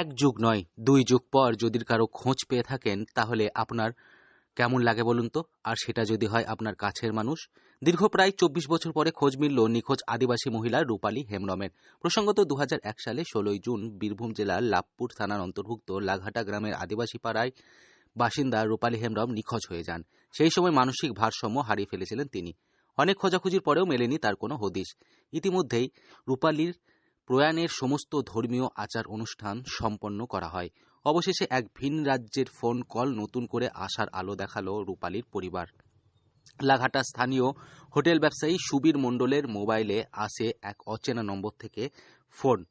এক যুগ নয়, দুই যুগ পর যদি কারও খোঁজ পেয়ে থাকেন, তাহলে আপনার কেমন লাগে বলুন তো? আর সেটা যদি হয় আপনার কাছের মানুষ। দীর্ঘ প্রায় চব্বিশ বছর পরে খোঁজ মিলল নিখোঁজ আদিবাসী মহিলা রূপালী হেমরমের প্রসঙ্গত দু সালে ষোলোই জুন বীরভূম জেলার লাভপুর থানার অন্তর্ভুক্ত লাঘাটা গ্রামের আদিবাসী পাড়ায় বাসিন্দা রূপালী হেমরম নিখোঁজ হয়ে যান। সেই সময় মানসিক ভারসাম্য হারিয়ে ফেলেছিলেন তিনি। অনেক খোঁজাখুঁজির পরেও মেলেনি তার কোনো হদিশ। ইতিমধ্যেই রূপালীর প্রয়াণের সমস্ত ধর্মীয় আচার অনুষ্ঠান সম্পন্ন করা হয়। অবশেষে এক ভিন রাজ্যের ফোন কল নতুন করে আসার আলো দেখাল রূপালীর পরিবার। লাঘাটা স্থানীয় হোটেল ব্যবসায়ী সুবীর মণ্ডলের মোবাইলে আসে এক অচেনা নম্বর থেকে ফোন।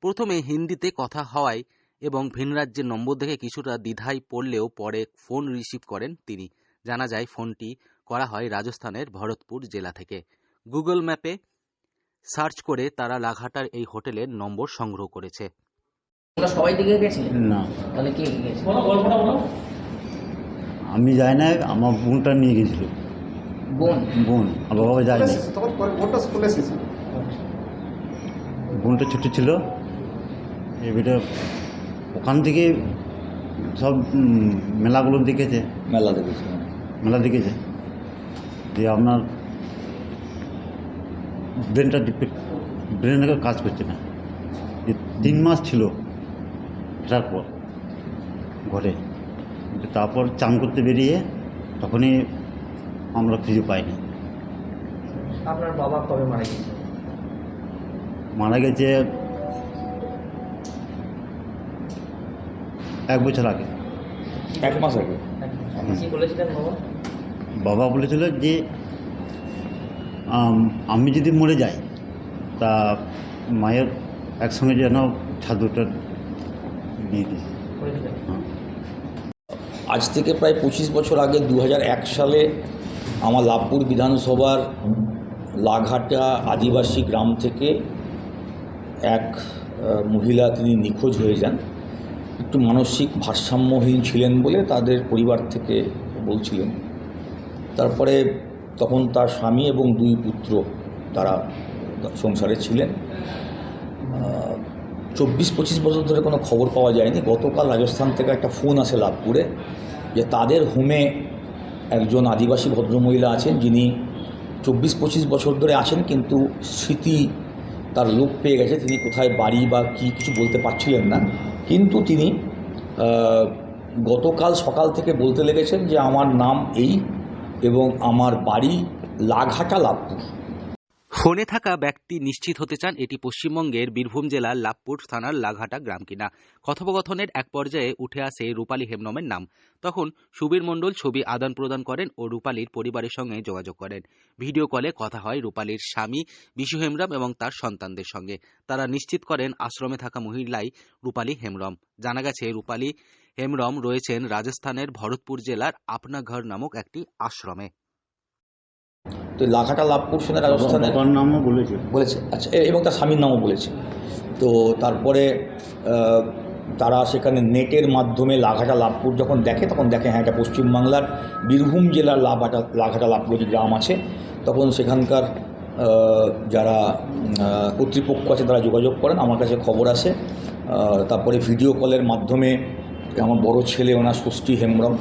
প্রথমে হিন্দিতে কথা হওয়ায় এবং ভিন রাজ্যের নম্বর দেখে কিছুটা দ্বিধায় পড়লেও পরে ফোন রিসিভ করেন তিনি। জানা যায়, ফোনটি করা হয় রাজস্থানের ভরতপুর জেলা থেকে। গুগল ম্যাপে সার্চ করে তারা লাঘাটার এই হোটেলের নম্বর সংগ্রহ করেছে। তোমরা সবাই দিকে গেছিলে? না। তাহলে কে কে গেছে? আমি যাই না আমার বোনটা নিয়ে গেছিল। বোন? বোন আমার বাবা যায় না। তখন পরে ভোটটা স্কুলে এসেছে। বোনটা ছোট ছিল। এবারে ওখান থেকে সব উম, মেলাগুলো দেখেছে। মেলা দেখেছি মেলা দেখেছে। দিয়ে আপনার ব্রেনটা ডিফেক্ট ব্রেনটা কাজ করছে না। যে তিন মাস ছিল এটার পর ঘরে। তারপর চান করতে বেরিয়ে তখনই আমরা খুঁজে পাইনি। আপনার বাবা কবে মারা গেছে? মারা গেছে এক বছর আগে। এক মাস আগে। বাবা বলেছিল যে আম, যদি মরে যাই তা মায়ের একসঙ্গে যেন ছাদুটা দিয়ে দিই হ্যাঁ। আজ থেকে প্রায় পঁচিশ বছর আগে দু সালে আমার লাভপুর বিধানসভার লাঘাটা আদিবাসী গ্রাম থেকে এক মহিলা তিনি নিখোঁজ হয়ে যান। একটু মানসিক ভারসাম্যহীন ছিলেন বলে তাদের পরিবার থেকে বলছিলেন। তারপরে তখন তার স্বামী এবং দুই পুত্র তারা সংসারে ছিলেন। চব্বিশ পঁচিশ বছর ধরে কোনো খবর পাওয়া যায়নি। গতকাল রাজস্থান থেকে একটা ফোন আসে লাভপুরে যে তাদের হোমে একজন আদিবাসী ভদ্রমহিলা আছেন যিনি চব্বিশ পঁচিশ বছর ধরে আছেন কিন্তু স্মৃতি তার লোপ পেয়ে গেছে। তিনি কোথায় বাড়ি বা কি কিছু বলতে পারছিলেন না। কিন্তু তিনি গতকাল সকাল থেকে বলতে লেগেছেন যে আমার নাম এই এবং আমার বাড়ি লাঘাটা লাভপুর। ফোনে থাকা ব্যক্তি নিশ্চিত হতে চান এটি পশ্চিমবঙ্গের বীরভূম জেলার লাভপুর থানার লাঘাটা গ্রাম কিনা। কথোপকথনের এক পর্যায়ে উঠে আসে রূপালী হেমনমের নাম। তখন সুবীর মণ্ডল ছবি আদান প্রদান করেন ও রূপালীর পরিবারের সঙ্গে যোগাযোগ করেন। ভিডিও কলে কথা হয় রূপালীর স্বামী বিশু হেমরম এবং তার সন্তানদের সঙ্গে। তারা নিশ্চিত করেন আশ্রমে থাকা মহিলাই রূপালী হেমরম। জানা গেছে, রূপালী হেমরম রয়েছেন রাজস্থানের ভরতপুর জেলার আপনাঘর নামক একটি আশ্রমে। তো লাঘাটা লাভপুর সেনা রাজস্থানের বাবার নামও বলেছে। বলেছে আচ্ছা এ- এবং তার স্বামীর নামও বলেছে। তো তারপরে তারা সেখানে নেটের মাধ্যমে লাঘাটা লাভপুর যখন দেখে তখন দেখে হ্যাঁ এটা পশ্চিমবাংলার বীরভূম জেলার লাভাটা লাঘাটা লাভপুর যে গ্রাম আছে তখন সেখানকার যারা কর্তৃপক্ষ আছে তারা যোগাযোগ করেন। আমার কাছে খবর আসে। আহ, তারপরে ভিডিও কলের মাধ্যমে আমার বড় ছেলে ওনার ষষ্ঠী হেমব্রম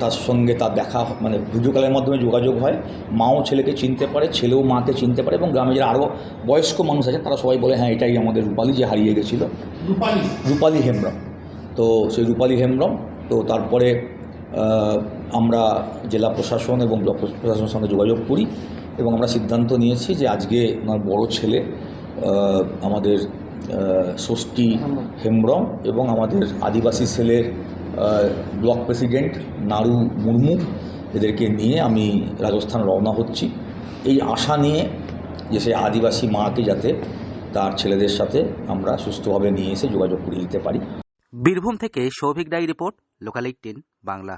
তার সঙ্গে তার দেখা মানে ভিডিও কলের মাধ্যমে যোগাযোগ হয়। মাও ছেলেকে চিনতে পারে ছেলেও মাকে চিনতে পারে এবং গ্রামে যারা আরও বয়স্ক মানুষ আছেন তারা সবাই বলে হ্যাঁ এটাই আমাদের রূপালী যে হারিয়ে গেছিল। রূপালী। হেমব্রম। তো সেই রূপালী হেমব্রম তো তারপরে আমরা জেলা প্রশাসন এবং ব্লক প্রশাসনের সঙ্গে যোগাযোগ করি এবং আমরা সিদ্ধান্ত নিয়েছি যে আজকে আমার বড় ছেলে আমাদের ষষ্ঠী হেমব্রম এবং আমাদের আদিবাসী সেলের ব্লক প্রেসিডেন্ট নারু মুর্মু এদেরকে নিয়ে আমি রাজস্থান রওনা হচ্ছি। এই আশা নিয়ে যে সেই আদিবাসী মাকে যাতে তার ছেলেদের সাথে আমরা সুস্থভাবে নিয়ে এসে যোগাযোগ করে দিতে পারি। বীরভূম থেকে Souvik Dai report, local eighteen Bangla.